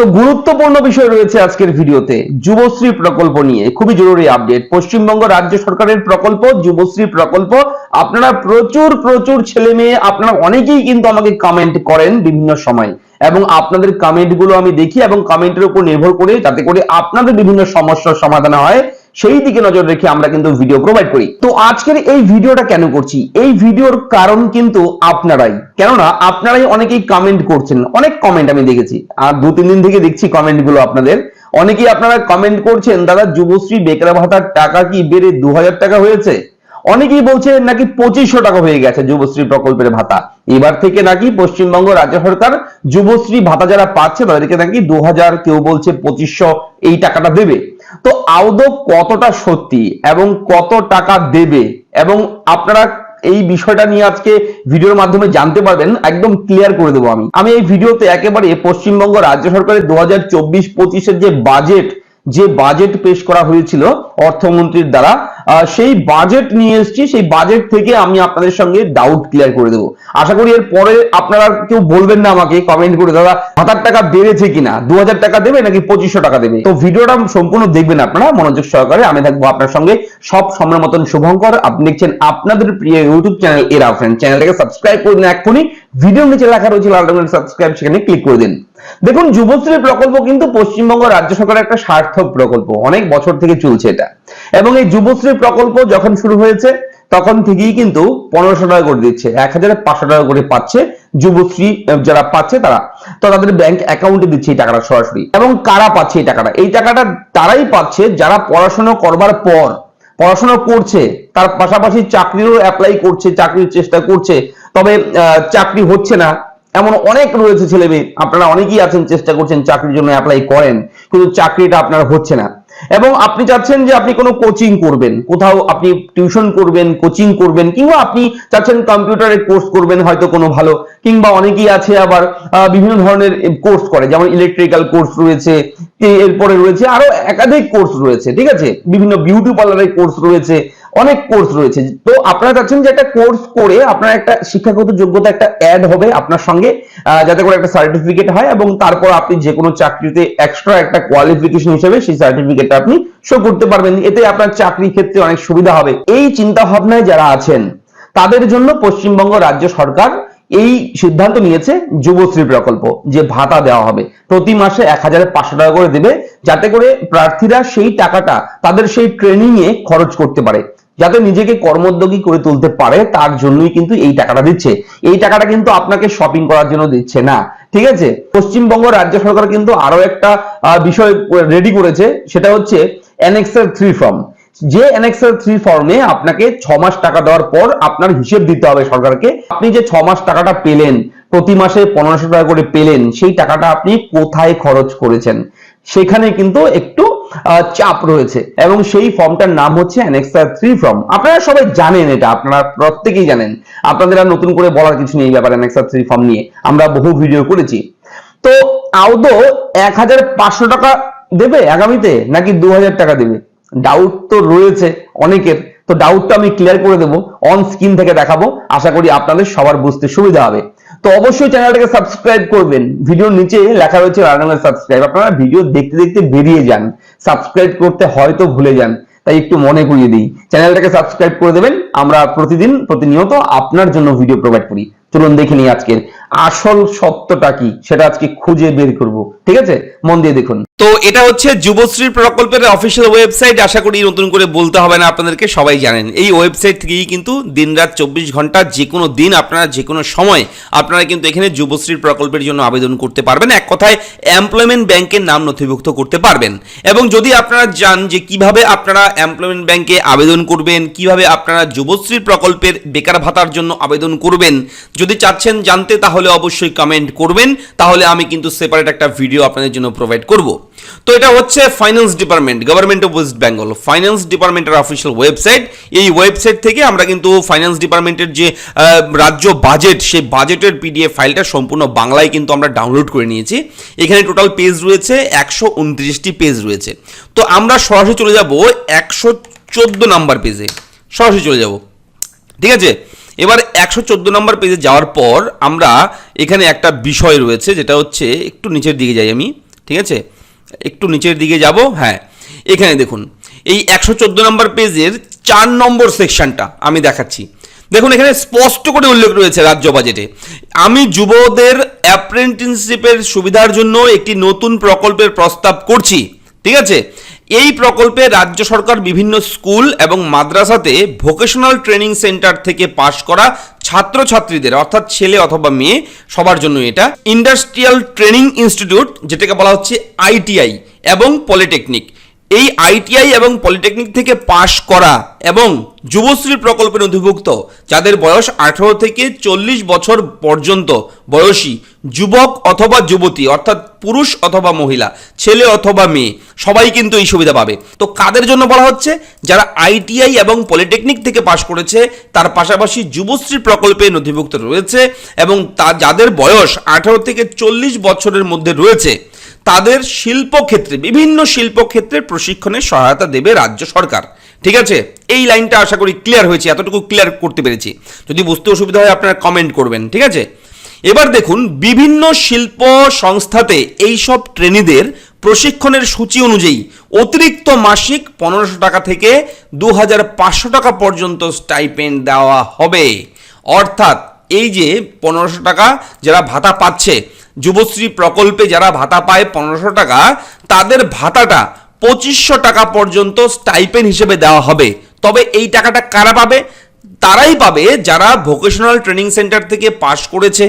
তো গুরুত্বপূর্ণ বিষয় রয়েছে আজকের ভিডিওতে যুবশ্রী প্রকল্প নিয়ে। খুবই জরুরি আপডেট পশ্চিমবঙ্গ রাজ্য সরকারের প্রকল্প, যুবশ্রী প্রকল্প। আপনারা প্রচুর প্রচুর ছেলে মেয়ে, আপনারা অনেকেই কিন্তু আমাকে কমেন্ট করেন বিভিন্ন সময়। এবং আপনাদের কমেন্টগুলো আমি দেখি এবং কমেন্টের উপর নির্ভর করে যাতে করে আপনাদের বিভিন্ন সমস্যার সমাধান হয়। সেই দিকে নজর রেখে আমরা কিন্তু ভিডিও প্রোভাইড করি। তো আজকের এই ভিডিওটা কেন করছি? এই ভিডিওর কারণ কিন্তু আপনারাই। কেননা আপনারাই অনেকেই কমেন্ট করছেন। অনেক কমেন্ট আমি দেখেছি। আর দু, তিন দিন থেকে দেখছি কমেন্টগুলো আপনাদের। অনেকেই আপনারা কমেন্ট করছেন, দাদা, যুবশ্রী বেকার ভাতার টাকা কি বেড়ে দু হাজার টাকা হয়েছে? অনেকেই বলছে, নাকি পঁচিশশো টাকা হয়ে গেছে যুবশ্রী প্রকল্পের ভাতা। এবার থেকে নাকি পশ্চিমবঙ্গ রাজ্য সরকার যুবশ্রী ভাতা যারা পাচ্ছে, তাদেরকে নাকি দু হাজার কেউ বলছে পঁচিশশো এই টাকাটা দেবে। তো আদৌ কতটা সত্যি এবং কত টাকা দেবে? এবং আপনারা এই বিষয়টা নিয়ে আজকে ভিডিওর মাধ্যমে জানতে পারবেন, একদম ক্লিয়ার করে দেবো আমি। আমি এই ভিডিওতে একেবারে পশ্চিমবঙ্গ রাজ্য সরকারের দু হাজার চব্বিশ পঁচিশের যে বাজেট যে বাজেট পেশ করা হয়েছিল অর্থমন্ত্রীর দ্বারা সেই বাজেট নিয়ে এসেছি, সেই বাজেট থেকে আমি আপনাদের সঙ্গে ডাউট ক্লিয়ার করে দেবো। আশা করি এর পরে আপনারা কেউ বলবেন না আমাকে কমেন্ট করে, দাদা হাজার টাকা বেড়েছে কিনা? দু হাজার টাকা দেবে নাকি পঁচিশশো টাকা দেবে? তো ভিডিওটা সম্পূর্ণ দেখবেন আপনারা, মনোযোগ সহকারে। আমি থাকব আপনার সঙ্গে সব সময় মতন শুভঙ্কর। আপনি দেখছেন আপনাদের প্রিয় ইউটিউব চ্যানেল এরা ফ্রেন্ড চ্যানেলটাকে সাবস্ক্রাইব করে দিন এক্ষুনি। ভিডিও নিচে লেখা রয়েছে লাল রঙের সাবস্ক্রাইব সেখানে ক্লিক করে দিন। দেখুন, যুবশ্রী প্রকল্প কিন্তু পশ্চিমবঙ্গ রাজ্য সরকারের একটা সার্থক প্রকল্প। অনেক বছর থেকে চলছে এটা। এবং এই যুবশ্রী প্রকল্প যখন শুরু হয়েছে, তখন থেকেই কিন্তু পনেরোশো টাকা করে দিচ্ছে, এক হাজার পাঁচশো টাকা করে পাচ্ছে যুবশ্রী যারা পাচ্ছে তারা। তো তাদের ব্যাংক অ্যাকাউন্টে দিচ্ছে এই টাকাটা সরাসরি। এবং কারা পাচ্ছে এই টাকাটা? এই টাকাটা তারাই পাচ্ছে যারা পড়াশোনা করবার পর, পড়াশোনা করছে, তার পাশাপাশি চাকরিরও অ্যাপ্লাই করছে, চাকরির চেষ্টা করছে, তবে চাকরি হচ্ছে না। এমন অনেক রয়েছে ছেলে মেয়ে আপনারা অনেকেই আছেন, চেষ্টা করছেন চাকরির জন্য অ্যাপ্লাই করেন, কিন্তু চাকরিটা আপনার হচ্ছে না। এবং আপনি চাচ্ছেন যে আপনি কোনো কোচিং করবেন, কোথাও আপনি টিউশন করবেন কোচিং করবেন, কিংবা আপনি চাচ্ছেন কম্পিউটারে কোর্স করবেন, হয়তো কোনো ভালো কিংবা অনেকেই আছে আবার বিভিন্ন ধরনের কোর্স করে, যেমন ইলেকট্রিক্যাল কোর্স রয়েছে এরপরে রয়েছে, আরও একাধিক কোর্স রয়েছে, ঠিক আছে? বিভিন্ন বিউটি পার্লারের কোর্স রয়েছে, অনেক কোর্স রয়েছে। তো আপনারা চাচ্ছেন যে একটা কোর্স করে আপনার একটা শিক্ষাগত যোগ্যতা একটা অ্যাড হবে আপনার সঙ্গে যাতে করে একটা সার্টিফিকেট হয় এবং তারপর আপনি যে কোনো চাকরিতে এক্সট্রা একটা কোয়ালিফিকেশন হিসেবে সেই সার্টিফিকেটটা আপনি শো করতে পারবেন। এতে আপনার চাকরি ক্ষেত্রে অনেক সুবিধা হবে। এই চিন্তা ভাবনায় যারা আছেন, তাদের জন্য পশ্চিমবঙ্গ রাজ্য সরকার এই সিদ্ধান্ত নিয়েছে যুবশ্রী প্রকল্প যে ভাতা দেওয়া হবে। প্রতি মাসে এক হাজার পাঁচশো টাকা করে দেবে, যাতে করে প্রার্থীরা সেই টাকাটা তাদের সেই ট্রেনিং এ খরচ করতে পারে। যাতে নিজেকে কর্মোদ্যোগী করে তুলতে পারে, তার জন্যই কিন্তু এই টাকাটা দিচ্ছে। এই টাকাটা কিন্তু আপনাকে শপিং করার জন্য দিচ্ছে না, ঠিক আছে? পশ্চিমবঙ্গ রাজ্য সরকার কিন্তু আরও একটা বিষয় রেডি করেছে, সেটা হচ্ছে অ্যানেক্সার থ্রি ফর্ম যে অ্যানেক্সার থ্রি ফর্মে আপনাকে ছ মাস টাকা দেওয়ার পর আপনার হিসেব দিতে হবে সরকারকে। আপনি যে ছ মাস টাকাটা পেলেন, প্রতি মাসে পনেরোশো টাকা করে পেলেন, সেই টাকাটা আপনি কোথায় খরচ করেছেন? সেখানে কিন্তু একটু চাপ রয়েছে এবং সেই ফর্মটার নাম হচ্ছে অ্যানেক্সার থ্রি ফর্ম আপনারা সবাই জানেন এটা, আপনারা প্রত্যেকেই জানেন। আপনাদের আর নতুন করে বলার কিছু নেই ব্যাপারে অ্যানেক্সার থ্রি ফর্ম নিয়ে। আমরা বহু ভিডিও করেছি। তো আদৌ এক হাজার পাঁচশো টাকা দেবে আগামীতে, নাকি দু হাজার টাকা দেবে? ডাউট তো রয়েছে অনেকের। তো ডাউটটা আমি ক্লিয়ার করে দেবো অন স্ক্রিন থেকে দেখাবো। আশা করি আপনাদের সবার বুঝতে সুবিধা হবে। তো অবশ্যই চ্যানেলটাকে সাবস্ক্রাইব করবেন। ভিডিওর নিচে লেখা রয়েছে রান্নার সাবস্ক্রাইব আপনারা ভিডিও দেখতে দেখতে বেরিয়ে যান। সাবস্ক্রাইব করতে হয়তো ভুলে যান। তাই একটু মনে করিয়ে দিই। চ্যানেলটাকে সাবস্ক্রাইব করে দেবেন। আমরা প্রতিদিন প্রতিনিয়ত আপনার জন্য ভিডিও প্রোভাইড করি। চলুন দেখে নিই আজকের আসল সত্যটা কি? সেটা আজকে খুঁজে বের করব। ঠিক আছে? মন দিয়ে দেখুন। তো এটা হচ্ছে যুবশ্রী প্রকল্পের অফিসিয়াল ওয়েবসাইট আশা করি নতুন করে বলতে হবে না আপনাদেরকে, সবাই জানেন। এই ওয়েবসাইট থেকেই কিন্তু দিনরাত চব্বিশ ঘণ্টা যে কোনো দিন, আপনারা যে কোনো সময় আপনারা কিন্তু এখানে যুবশ্রী প্রকল্পের জন্য আবেদন করতে পারবেন। এক কথায় এমপ্লয়মেন্ট ব্যাংকের নাম নথিভুক্ত করতে পারবেন। এবং যদি আপনারা যান যে কীভাবে আপনারা এমপ্লয়মেন্ট ব্যাংকে আবেদন করবেন, কীভাবে আপনারা যুবশ্রী প্রকল্পের বেকার ভাতার জন্য আবেদন করবেন, যদি চাচ্ছেন জানতে তাহলে অবশ্যই কমেন্ট করবেন। তাহলে আমি কিন্তু সেপারেট একটা ভিডিও আপনাদের জন্য প্রোভাইড করব। তো এটা হচ্ছে finance department government of West Bengal finance ডিপার্টমেন্টের অফিসিয়াল ওয়েবসাইট এই ওয়েবসাইট থেকে আমরা কিন্তু ফাইন্যান্স ডিপার্টমেন্টের যে রাজ্য বাজেট সেই বাজেটের পিডিএফ ফাইলটা সম্পূর্ণ বাংলায় কিন্তু আমরা ডাউনলোড করে নিয়েছি। এখানে টোটাল পেজ রয়েছে, একশো উনত্রিশটি পেজ রয়েছে। তো আমরা সরাসরি চলে যাব একশো চোদ্দ নাম্বার পেজে সরাসরি চলে যাব। ঠিক আছে? এবার একশো চোদ্দ নম্বর পেজে যাওয়ার পর আমরা এখানে একটা বিষয় রয়েছে, যেটা হচ্ছে একটু নিচের দিকে যাই আমি, ঠিক আছে? একটু নিচের দিকে যাব হ্যাঁ। এখানে দেখুন, এই একশো চোদ্দ নম্বর পেজের চার নম্বর সেকশনটা আমি দেখাচ্ছি। দেখুন, এখানে স্পষ্ট করে উল্লেখ রয়েছে রাজ্য বাজেটে আমি যুবদের অ্যাপ্রেন্টিসশিপের সুবিধার জন্য একটি নতুন প্রকল্পের প্রস্তাব করছি, ঠিক আছে? এই প্রকল্পে রাজ্য সরকার বিভিন্ন স্কুল এবং মাদ্রাসাতে ভোকেশনাল ট্রেনিং সেন্টার থেকে পাশ করা ছাত্রছাত্রীদের, অর্থাৎ ছেলে অথবা মেয়ে, সবার জন্য এটা। ইন্ডাস্ট্রিয়াল ট্রেনিং ইনস্টিটিউট, যেটাকে বলা হচ্ছে আইটিআই এবং পলিটেকনিক। এই আইটিআই এবং পলিটেকনিক থেকে পাশ করা এবং যুবশ্রী প্রকল্পের অধিভুক্ত, যাদের বয়স আঠারো থেকে চল্লিশ বছর পর্যন্ত বয়সী যুবক অথবা যুবতী, অর্থাৎ পুরুষ অথবা মহিলা, ছেলে অথবা মেয়ে, সবাই কিন্তু এই সুবিধা পাবে। তো কাদের জন্য বলা হচ্ছে? যারা আইটিআই এবং পলিটেকনিক থেকে পাশ করেছে, তার পাশাপাশি যুবশ্রী প্রকল্পে নথিভুক্ত রয়েছে এবং তা যাদের বয়স আঠারো থেকে চল্লিশ বছরের মধ্যে রয়েছে, তাদের শিল্পক্ষেত্রে, বিভিন্ন শিল্পক্ষেত্রে প্রশিক্ষণের সহায়তা দেবে রাজ্য সরকার। ঠিক আছে? এই লাইনটা আশা করি ক্লিয়ার হয়েছে, এতটুকু ক্লিয়ার করতে পেরেছি। যদি বুঝতে অসুবিধা হয়, আপনারা কমেন্ট করবেন, ঠিক আছে? এবার দেখুন, বিভিন্ন শিল্প সংস্থাতে এইসব ট্রেনিদের প্রশিক্ষণের সূচি অনুযায়ী অতিরিক্ত মাসিক পনেরোশো টাকা থেকে দু হাজার পাঁচশো টাকা পর্যন্ত স্টাইপেন্ড দেওয়া হবে। অর্থাৎ এই যে পনেরোশো টাকা যারা ভাতা পাচ্ছে, যুবশ্রী প্রকল্পে যারা ভাতা পায় পনেরোশো টাকা, তাদের ভাতাটা পঁচিশশো টাকা পর্যন্ত স্টাইপেন হিসেবে দেওয়া হবে। তবে এই টাকাটা কারা পাবে? তারাই পাবে যারা ভোকেশনাল ট্রেনিং সেন্টার থেকে পাশ করেছে,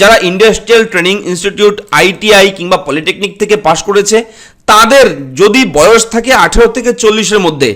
যারা ইন্ডাস্ট্রিয়াল ট্রেনিং ইনস্টিটিউট আইটিআই কিংবা পলিটেকনিক থেকে পাশ করেছে। তাদের যদি বয়স থাকে আঠেরো থেকে চল্লিশের মধ্যে,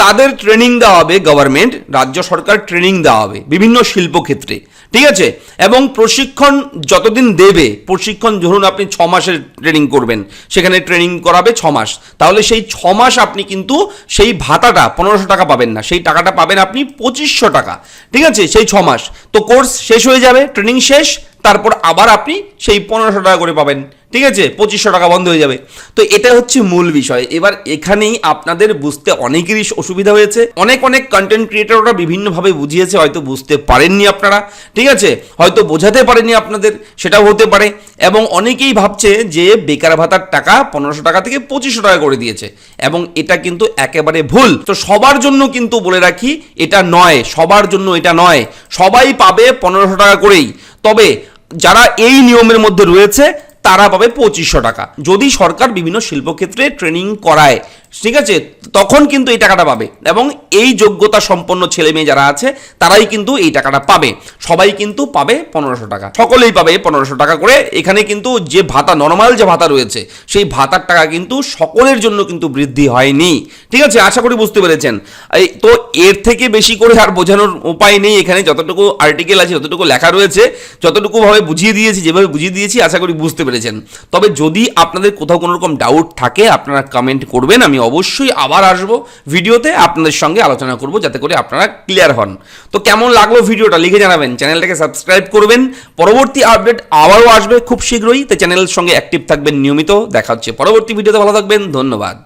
তাদের ট্রেনিং দেওয়া হবে গভর্নমেন্ট রাজ্য সরকার ট্রেনিং দেওয়া হবে বিভিন্ন শিল্পক্ষেত্রে। ঠিক আছে? এবং প্রশিক্ষণ যতদিন দেবে, প্রশিক্ষণ ধরুন আপনি ছ মাসের ট্রেনিং করবেন, সেখানে ট্রেনিং করাবে ছ মাস। তাহলে সেই ছ মাস আপনি কিন্তু সেই ভাতাটা পনেরোশো টাকা পাবেন না, সেই টাকাটা পাবেন আপনি পঁচিশশো টাকা। ঠিক আছে? সেই ছ মাস। তো কোর্স শেষ হয়ে যাবে ট্রেনিং শেষ, তারপর আবার আপনি সেই পনেরোশো টাকা করে পাবেন। ঠিক আছে? পঁচিশশো টাকা বন্ধ হয়ে যাবে। তো এটা হচ্ছে মূল বিষয়। এবার এখানেই আপনাদের বুঝতে অনেকেরই অসুবিধা হয়েছে। অনেক অনেক কন্টেন্ট ক্রিয়েটররা বিভিন্নভাবে বুঝিয়েছে, হয়তো বুঝতে পারেননি আপনারা। ঠিক আছে? হয়তো বোঝাতে পারেননি আপনাদের, সেটাও হতে পারে। এবং অনেকেই ভাবছে যে বেকার ভাতার টাকা পনেরোশো টাকা থেকে পঁচিশশো টাকা করে দিয়েছে। এবং এটা কিন্তু একেবারে ভুল। তো সবার জন্য কিন্তু বলে রাখি, এটা নয়। সবার জন্য এটা নয়। সবাই পাবে পনেরোশো টাকা করেই। তবে যারা এই নিয়মের মধ্যে রয়েছে তারা পাবে পঁচিশশো টাকা। যদি সরকার বিভিন্ন শিল্পক্ষেত্রে ট্রেনিং করায় ঠিক আছে? তখন কিন্তু এই টাকাটা পাবে। এবং এই যোগ্যতা সম্পন্ন ছেলে মেয়ে যারা আছে, তারাই কিন্তু এই টাকাটা পাবে। সবাই কিন্তু পাবে পনেরোশো টাকা। সকলেই পাবে পনেরোশো টাকা করে। এখানে কিন্তু যে ভাতা নর্মাল যে ভাতা রয়েছে, সেই ভাতার টাকা কিন্তু সকলের জন্য কিন্তু বৃদ্ধি হয়নি। ঠিক আছে? আশা করি বুঝতে পেরেছেন। এই তো এর থেকে বেশি করে আর বোঝানোর উপায় নেই এখানে। যতটুকু আর্টিকেল আছে, যতটুকু লেখা রয়েছে, যতটুকুভাবে বুঝিয়ে দিয়েছি, যেভাবে বুঝিয়ে দিয়েছি, আশা করি বুঝতে পেরেছেন। তবে যদি আপনাদের কোথাও কোনো রকম ডাউট থাকে, আপনারা কমেন্ট করবেন, আমি অবশ্যই আবার আসব ভিডিওতে আপনাদের সঙ্গে আলোচনা করব, যাতে করে আপনারা ক্লিয়ার হন। তো কেমন লাগল ভিডিওটা লিখে জানাবেন, চ্যানেলটাকে সাবস্ক্রাইব করবেন। পরবর্তী আপডেট আবারও আসবে খুব শীঘ্রই, তো চ্যানেলের সঙ্গে অ্যাক্টিভ থাকবেন নিয়মিত। দেখা হচ্ছে পরবর্তী ভিডিওতে, ভালো থাকবেন, ধন্যবাদ।